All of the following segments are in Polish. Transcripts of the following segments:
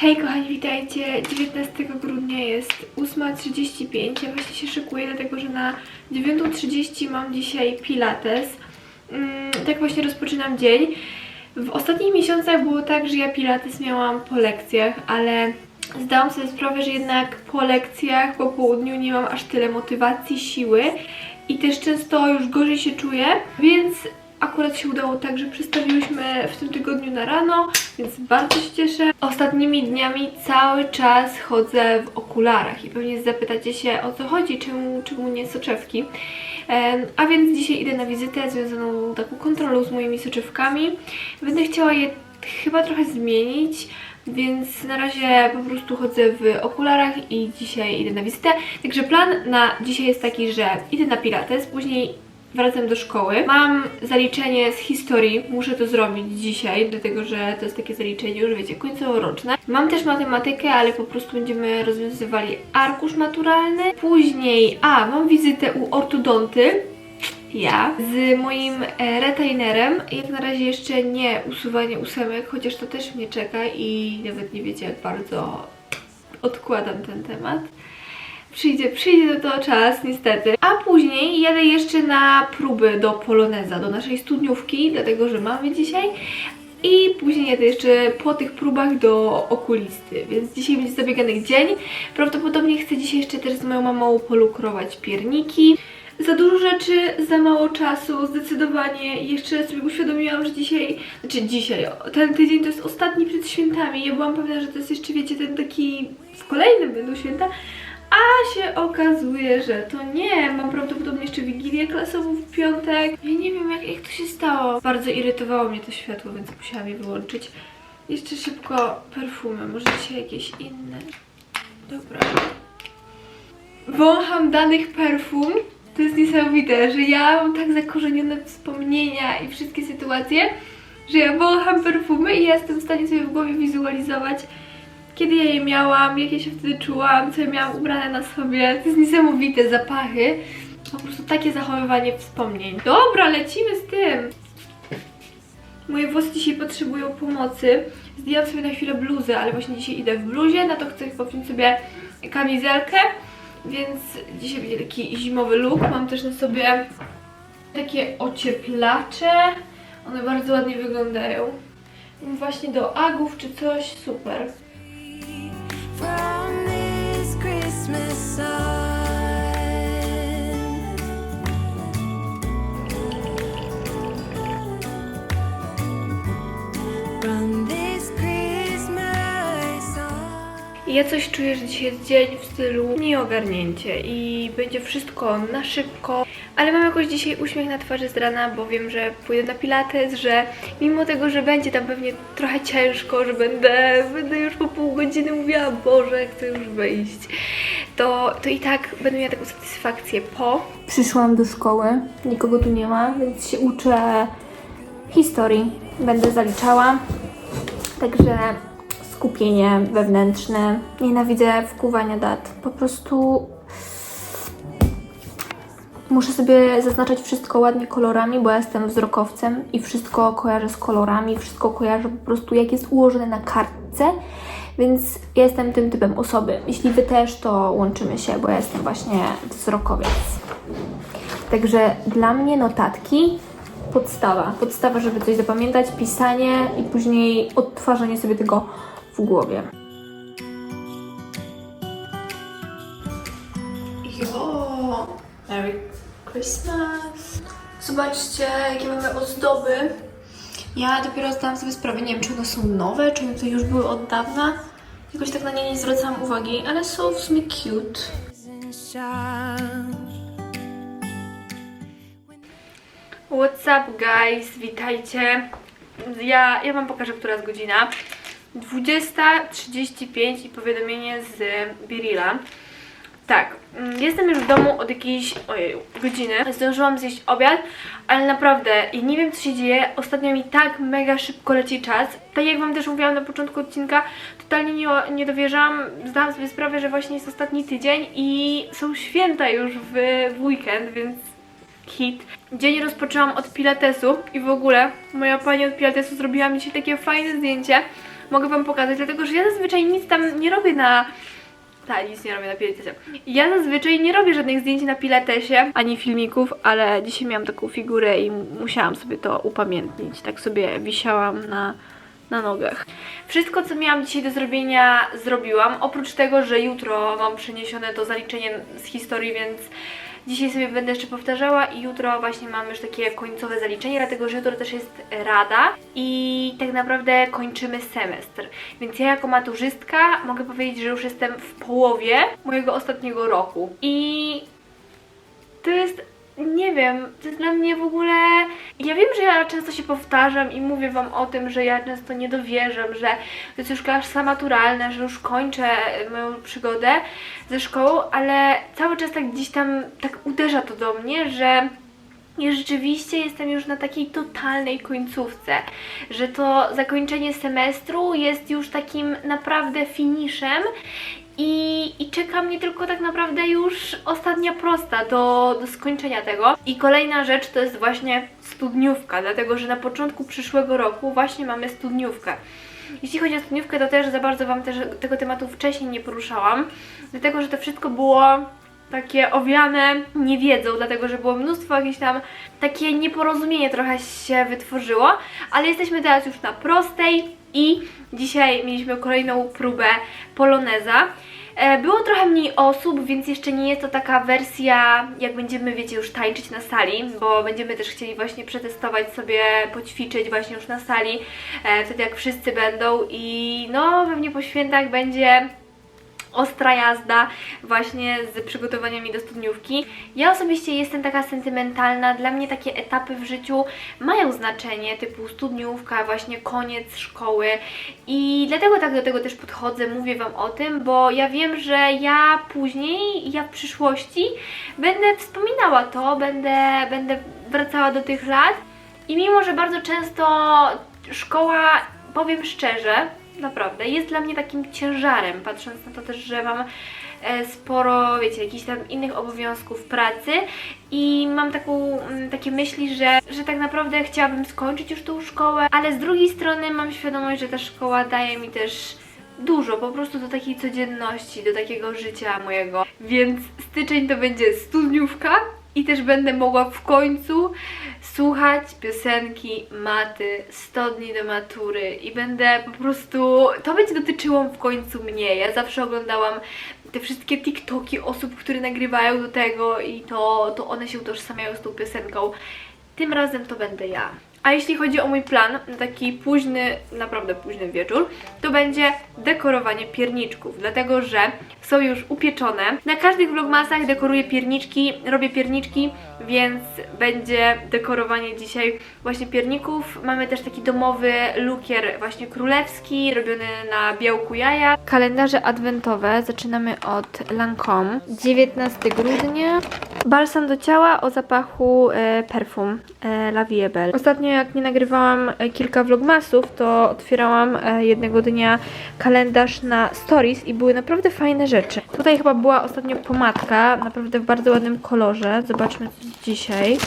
Hej kochani, witajcie. 19 grudnia jest 8.35. Ja właśnie się szykuję, dlatego że na 9.30 mam dzisiaj pilates. Mm, tak właśnie rozpoczynam dzień. W ostatnich miesiącach było tak, że ja pilates miałam po lekcjach, ale zdałam sobie sprawę, że jednak po lekcjach, po południu nie mam aż tyle motywacji, siły i też często już gorzej się czuję, więc akurat się udało tak, że w tym tygodniu na rano, więc bardzo się cieszę. Ostatnimi dniami cały czas chodzę w okularach i pewnie zapytacie się o co chodzi, czemu, czemu nie soczewki. A więc dzisiaj idę na wizytę związaną taką kontrolą z moimi soczewkami. Będę chciała je chyba trochę zmienić, więc na razie po prostu chodzę w okularach i dzisiaj idę na wizytę. Także plan na dzisiaj jest taki, że idę na pilates, później wracam do szkoły. Mam zaliczenie z historii, muszę to zrobić dzisiaj, dlatego że to jest takie zaliczenie już wiecie, końcoworoczne. Mam też matematykę, ale po prostu będziemy rozwiązywali arkusz maturalny. Później, a, mam wizytę u ortodonty, ja z moim e, retainerem. Jak na razie jeszcze nie usuwanie ósemek, chociaż to też mnie czeka i nawet nie wiecie jak bardzo odkładam ten temat. Przyjdzie, przyjdzie do to czas, niestety. A później jadę jeszcze na próby do Poloneza, do naszej studniówki, dlatego że mamy dzisiaj. I później jadę jeszcze po tych próbach do okulisty, więc dzisiaj będzie zabieganych dzień. Prawdopodobnie chcę dzisiaj jeszcze też z moją mamą polukrować pierniki. Za dużo rzeczy, za mało czasu, zdecydowanie. Jeszcze sobie uświadomiłam, że dzisiaj, znaczy dzisiaj, ten tydzień to jest ostatni przed świętami. Ja byłam pewna, że to jest jeszcze, wiecie, ten taki, w kolejnym będą święta. A się okazuje, że to nie. Mam prawdopodobnie jeszcze wigilię klasową w piątek. Ja nie wiem, jak, jak to się stało. Bardzo irytowało mnie to światło, więc musiałam je wyłączyć. Jeszcze szybko perfumy, może dzisiaj jakieś inne. Dobra. Wącham danych perfum. To jest niesamowite, że ja mam tak zakorzenione wspomnienia i wszystkie sytuacje, że ja wącham perfumy i ja jestem w stanie sobie w głowie wizualizować, kiedy ja je miałam, jak ja się wtedy czułam, co ja miałam ubrane na sobie. To jest niesamowite, zapachy. Po prostu takie zachowywanie wspomnień. Dobra, lecimy z tym. Moje włosy dzisiaj potrzebują pomocy. Zdjęłam sobie na chwilę bluzę, ale właśnie dzisiaj idę w bluzie, na to chcę powziąć sobie kamizelkę, więc dzisiaj będzie taki zimowy look. Mam też na sobie takie ocieplacze. One bardzo ładnie wyglądają. Właśnie do agów czy coś, super. surprise. Ja coś czuję, że dzisiaj jest dzień w stylu nieogarnięcie i będzie wszystko na szybko, ale mam jakoś dzisiaj uśmiech na twarzy z rana, bo wiem, że pójdę na pilates, że mimo tego, że będzie tam pewnie trochę ciężko, że będę, będę już po pół godziny mówiła, Boże, chcę już wyjść, to, to i tak będę miała taką satysfakcję po. Przyszłam do szkoły, nikogo tu nie ma, więc się uczę historii, będę zaliczała, także skupienie wewnętrzne. Nienawidzę wkuwania dat. Po prostu muszę sobie zaznaczać wszystko ładnie kolorami, bo ja jestem wzrokowcem i wszystko kojarzę z kolorami, wszystko kojarzę po prostu jak jest ułożone na kartce. Więc ja jestem tym typem osoby. Jeśli wy też, to łączymy się, bo ja jestem właśnie wzrokowiec. Także dla mnie notatki podstawa. Podstawa, żeby coś zapamiętać, pisanie i później odtwarzanie sobie tego w głowie. Jo! Merry Christmas! Zobaczcie, jakie mamy ozdoby. Ja dopiero zdałam sobie sprawę, nie wiem, czy one są nowe, czy one to już były od dawna. Jakoś tak na nie nie zwracałam uwagi, ale są w sumie cute. What's up guys, witajcie. Ja, ja wam pokażę, która jest godzina. 20.35 i powiadomienie z Birilla. Tak, mm, jestem już w domu od jakiejś ojej, godziny. Zdążyłam zjeść obiad, ale naprawdę i nie wiem co się dzieje. Ostatnio mi tak mega szybko leci czas. Tak jak wam też mówiłam na początku odcinka, totalnie nie, nie dowierzam. Zdałam sobie sprawę, że właśnie jest ostatni tydzień i są święta już w, w weekend, więc hit. Dzień rozpoczęłam od pilatesu i w ogóle moja pani od pilatesu zrobiła mi dzisiaj takie fajne zdjęcie, mogę Wam pokazać, dlatego że ja zazwyczaj nic tam nie robię na... Tak, nic nie robię na pilatesie. Ja zazwyczaj nie robię żadnych zdjęć na pilatesie, ani filmików, ale dzisiaj miałam taką figurę i musiałam sobie to upamiętnić. Tak sobie wisiałam na, na nogach. Wszystko, co miałam dzisiaj do zrobienia, zrobiłam. Oprócz tego, że jutro mam przeniesione to zaliczenie z historii, więc dzisiaj sobie będę jeszcze powtarzała i jutro właśnie mam już takie końcowe zaliczenie, dlatego że jutro też jest rada i tak naprawdę kończymy semestr. Więc ja jako maturzystka mogę powiedzieć, że już jestem w połowie mojego ostatniego roku. I to jest, nie wiem, to jest dla mnie w ogóle. Ja wiem, że ja często się powtarzam i mówię Wam o tym, że ja często nie dowierzam, że to jest już klasa maturalna, że już kończę moją przygodę ze szkołą, ale cały czas tak gdzieś tam tak uderza to do mnie, że. Ja rzeczywiście jestem już na takiej totalnej końcówce, że to zakończenie semestru jest już takim naprawdę finiszem i, i czeka mnie tylko tak naprawdę już ostatnia prosta do, do skończenia tego. I kolejna rzecz to jest właśnie studniówka, dlatego że na początku przyszłego roku właśnie mamy studniówkę. Jeśli chodzi o studniówkę, to też za bardzo Wam też tego tematu wcześniej nie poruszałam, dlatego że to wszystko było takie owiane niewiedzą, dlatego że było mnóstwo jakichś tam, takie nieporozumienie trochę się wytworzyło, ale jesteśmy teraz już na prostej i dzisiaj mieliśmy kolejną próbę poloneza. E, Było trochę mniej osób, więc jeszcze nie jest to taka wersja, jak będziemy, wiecie, już tańczyć na sali, bo będziemy też chcieli właśnie przetestować sobie, poćwiczyć właśnie już na sali, e, wtedy jak wszyscy będą i no pewnie po świętach będzie ostra jazda właśnie z przygotowaniami do studniówki. Ja osobiście jestem taka sentymentalna, dla mnie takie etapy w życiu mają znaczenie, typu studniówka, właśnie koniec szkoły. I dlatego tak do tego też podchodzę, mówię Wam o tym, bo ja wiem, że ja później, ja w przyszłości będę wspominała to, będę, będę wracała do tych lat. I mimo, że bardzo często szkoła, powiem szczerze, naprawdę, jest dla mnie takim ciężarem, patrząc na to też, że mam e, sporo, wiecie, jakichś tam innych obowiązków pracy i mam taką, mm, takie myśli, że, że tak naprawdę chciałabym skończyć już tą szkołę, ale z drugiej strony mam świadomość, że ta szkoła daje mi też dużo, po prostu do takiej codzienności, do takiego życia mojego. Więc styczeń to będzie studniówka i też będę mogła w końcu słuchać piosenki Maty 100 dni do matury i będę po prostu, to będzie dotyczyło w końcu mnie. Ja zawsze oglądałam te wszystkie TikToki osób, które nagrywają do tego i to, to one się utożsamiają z tą piosenką. Tym razem to będę ja. A jeśli chodzi o mój plan na taki późny, naprawdę późny wieczór, to będzie dekorowanie pierniczków, dlatego że są już upieczone. Na każdych vlogmasach dekoruję pierniczki, robię pierniczki, więc będzie dekorowanie dzisiaj właśnie pierników. Mamy też taki domowy lukier właśnie królewski, robiony na białku jaja. Kalendarze adwentowe zaczynamy od Lancome. 19 grudnia. Balsam do ciała o zapachu e, perfum e, La Vie Belle. Ostatnio jak nie nagrywałam e, kilka vlogmasów, to otwierałam e, jednego dnia kalendarz na stories i były naprawdę fajne rzeczy. Tutaj chyba była ostatnio pomadka, naprawdę w bardzo ładnym kolorze. Zobaczmy co dzisiaj.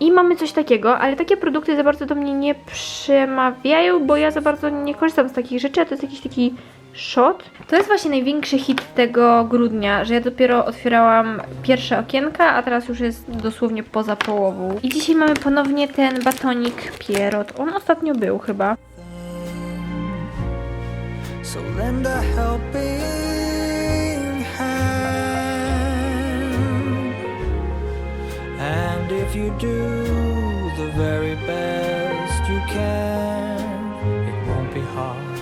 I mamy coś takiego, ale takie produkty za bardzo do mnie nie przemawiają, bo ja za bardzo nie korzystam z takich rzeczy, a to jest jakiś taki shot. To jest właśnie największy hit tego grudnia, że ja dopiero otwierałam pierwsze okienka, a teraz już jest dosłownie poza połową. I dzisiaj mamy ponownie ten batonik Pierrot. On ostatnio był chyba. So do the very best you can, it won't be hard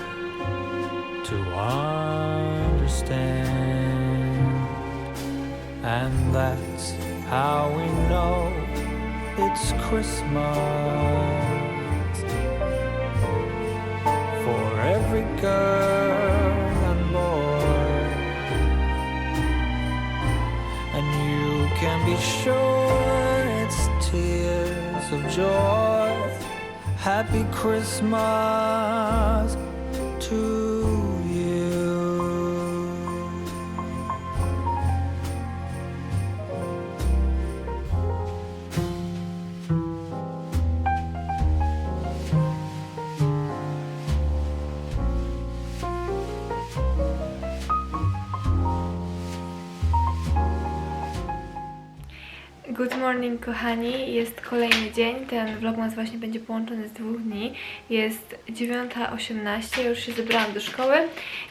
to understand. And that's how we know it's Christmas for every girl and boy. And you can be sure of joy. Happy Christmas Good morning kochani, jest kolejny dzień, ten vlogmas właśnie będzie połączony z dwóch dni. Jest 9.18, już się zebrałam do szkoły.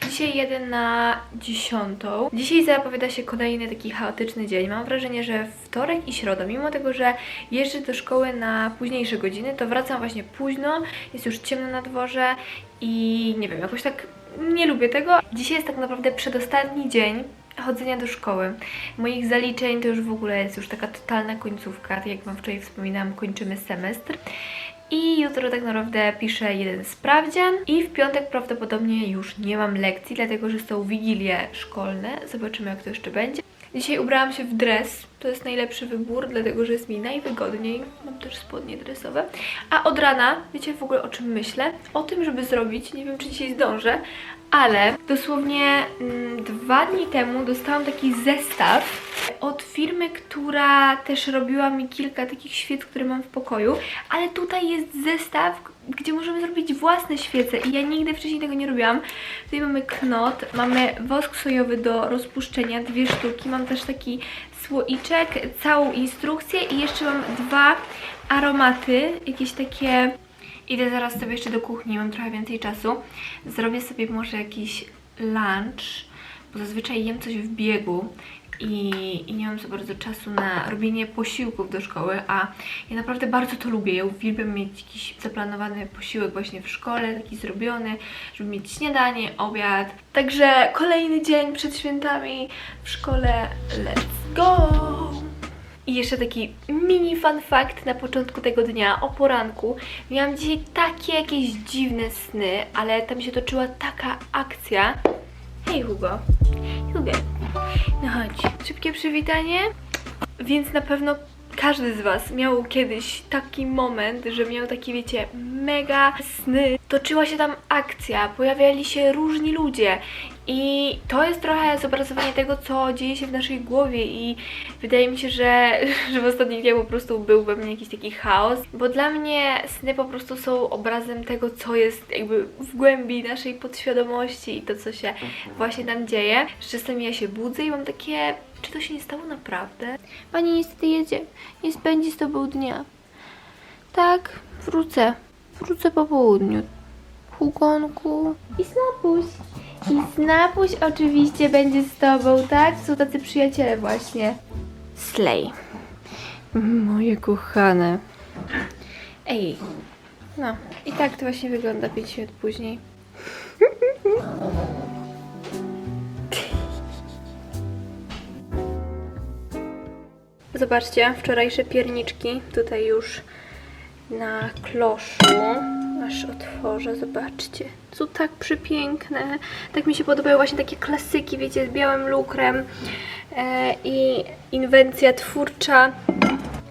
Dzisiaj jedę na 10. Dzisiaj zapowiada się kolejny taki chaotyczny dzień. Mam wrażenie, że wtorek i środa, mimo tego, że jeżdżę do szkoły na późniejsze godziny, to wracam właśnie późno, jest już ciemno na dworze i nie wiem, jakoś tak nie lubię tego. Dzisiaj jest tak naprawdę przedostatni dzień chodzenia do szkoły. Moich zaliczeń to już w ogóle jest już taka totalna końcówka. Tak jak Wam wczoraj wspominałam, kończymy semestr. I jutro tak naprawdę piszę jeden sprawdzian i w piątek prawdopodobnie już nie mam lekcji, dlatego że są wigilie szkolne. Zobaczymy jak to jeszcze będzie. Dzisiaj ubrałam się w dres. To jest najlepszy wybór, dlatego że jest mi najwygodniej. Mam też spodnie dresowe. A od rana, wiecie w ogóle o czym myślę? O tym, żeby zrobić, nie wiem czy dzisiaj zdążę, ale dosłownie mm, dwa dni temu dostałam taki zestaw od firmy, która też robiła mi kilka takich świec, które mam w pokoju, ale tutaj jest zestaw, gdzie możemy zrobić własne świece i ja nigdy wcześniej tego nie robiłam. Tutaj mamy knot, mamy wosk sojowy do rozpuszczenia, dwie sztuki, mam też taki słoiczek, całą instrukcję i jeszcze mam dwa aromaty, jakieś takie Idę zaraz sobie jeszcze do kuchni, mam trochę więcej czasu. Zrobię sobie może jakiś lunch, bo zazwyczaj jem coś w biegu i, i nie mam za bardzo czasu na robienie posiłków do szkoły, a ja naprawdę bardzo to lubię. Ja uwielbiam mieć jakiś zaplanowany posiłek właśnie w szkole, taki zrobiony, żeby mieć śniadanie, obiad. Także kolejny dzień przed świętami w szkole. Let's go! I jeszcze taki mini fun fact na początku tego dnia, o poranku. Miałam dzisiaj takie jakieś dziwne sny, ale tam się toczyła taka akcja. Hej Hugo. Hugo. No chodź. Szybkie przywitanie. Więc na pewno każdy z Was miał kiedyś taki moment, że miał takie, wiecie, mega sny. Toczyła się tam akcja, pojawiali się różni ludzie i to jest trochę zobrazowanie tego, co dzieje się w naszej głowie i wydaje mi się, że, że w ostatnich dniach po prostu był we mnie jakiś taki chaos, bo dla mnie sny po prostu są obrazem tego, co jest jakby w głębi naszej podświadomości i to, co się właśnie tam dzieje. Czasami ja się budzę i mam takie, czy to się nie stało naprawdę? Pani niestety jedzie, nie spędzi z tobą dnia. Tak, wrócę. Wrócę po południu. Hugonku. I Snapuś. I Snapuś oczywiście będzie z tobą, tak? Są tacy przyjaciele właśnie. Slay. Moje kochane. Ej. No, i tak to właśnie wygląda 5 minut później. Zobaczcie, wczorajsze pierniczki tutaj już na kloszu. Aż otworzę, zobaczcie. Są tak przepiękne. Tak mi się podobają właśnie takie klasyki, wiecie, z białym lukrem e, i inwencja twórcza.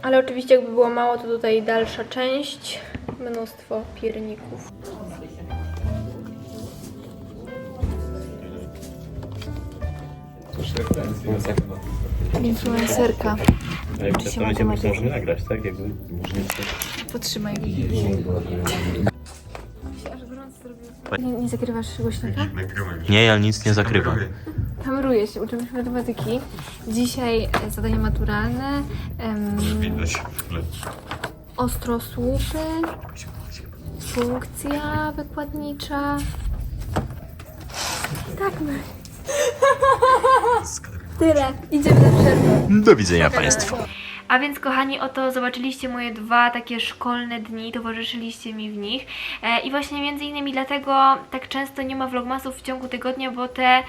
Ale oczywiście jakby było mało, to tutaj dalsza część. Mnóstwo pierników. Influencerka. Ale to matematyka. możemy nagrać, tak? Jakby Potrzymaj. Nie, nie zakrywasz głośnika? Nie, ja nic nie zakrywam. Kameruję się, uczymy się matematyki. Dzisiaj e, zadanie maturalne, em, ostrosłupy, funkcja wykładnicza. Tak, no. Tyle. Idziemy na przerwę. Do widzenia Państwu. A więc kochani, oto zobaczyliście moje dwa takie szkolne dni, towarzyszyliście mi w nich e, i właśnie między innymi dlatego tak często nie ma vlogmasów w ciągu tygodnia, bo te,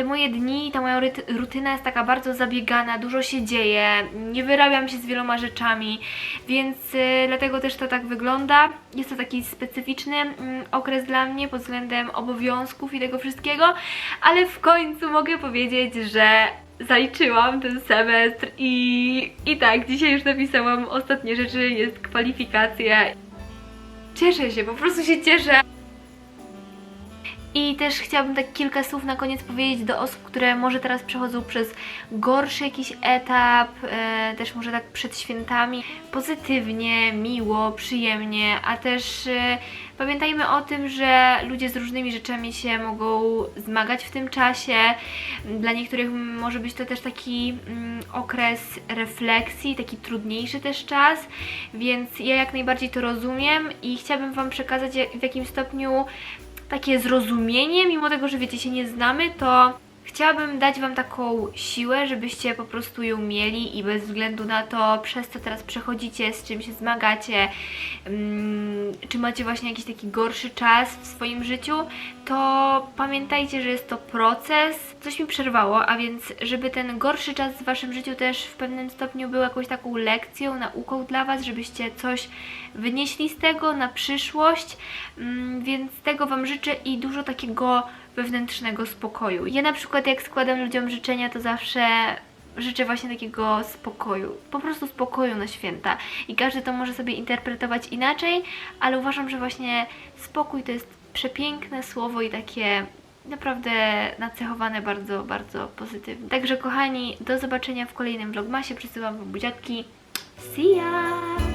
te moje dni, ta moja rutyna jest taka bardzo zabiegana, dużo się dzieje, nie wyrabiam się z wieloma rzeczami, więc e, dlatego też to tak wygląda. Jest to taki specyficzny mm, okres dla mnie pod względem obowiązków i tego wszystkiego, ale w końcu mogę powiedzieć, że zaliczyłam ten semestr i, i tak, dzisiaj już napisałam ostatnie rzeczy, jest kwalifikacja. Cieszę się, po prostu się cieszę. I też chciałabym tak kilka słów na koniec powiedzieć do osób, które może teraz przechodzą przez gorszy jakiś etap, e, też może tak przed świętami. Pozytywnie, miło, przyjemnie, a też e, pamiętajmy o tym, że ludzie z różnymi rzeczami się mogą zmagać w tym czasie. Dla niektórych może być to też taki mm, okres refleksji, taki trudniejszy też czas, więc ja jak najbardziej to rozumiem i chciałabym Wam przekazać w jakim stopniu takie zrozumienie, mimo tego, że wiecie, się nie znamy, to chciałabym dać Wam taką siłę, żebyście po prostu ją mieli i bez względu na to, przez co teraz przechodzicie, z czym się zmagacie, mm, czy macie właśnie jakiś taki gorszy czas w swoim życiu, to pamiętajcie, że jest to proces. Coś mi przerwało, a więc żeby ten gorszy czas w Waszym życiu też w pewnym stopniu był jakąś taką lekcją, nauką dla Was, żebyście coś wynieśli z tego na przyszłość, Mm, więc tego Wam życzę i dużo takiego wewnętrznego spokoju. Ja na przykład jak składam ludziom życzenia, to zawsze życzę właśnie takiego spokoju, po prostu spokoju na święta. I każdy to może sobie interpretować inaczej, ale uważam, że właśnie spokój to jest przepiękne słowo i takie naprawdę nacechowane bardzo, bardzo pozytywnie. Także kochani, do zobaczenia w kolejnym vlogmasie. Przesyłam wam buziaczki. See ya!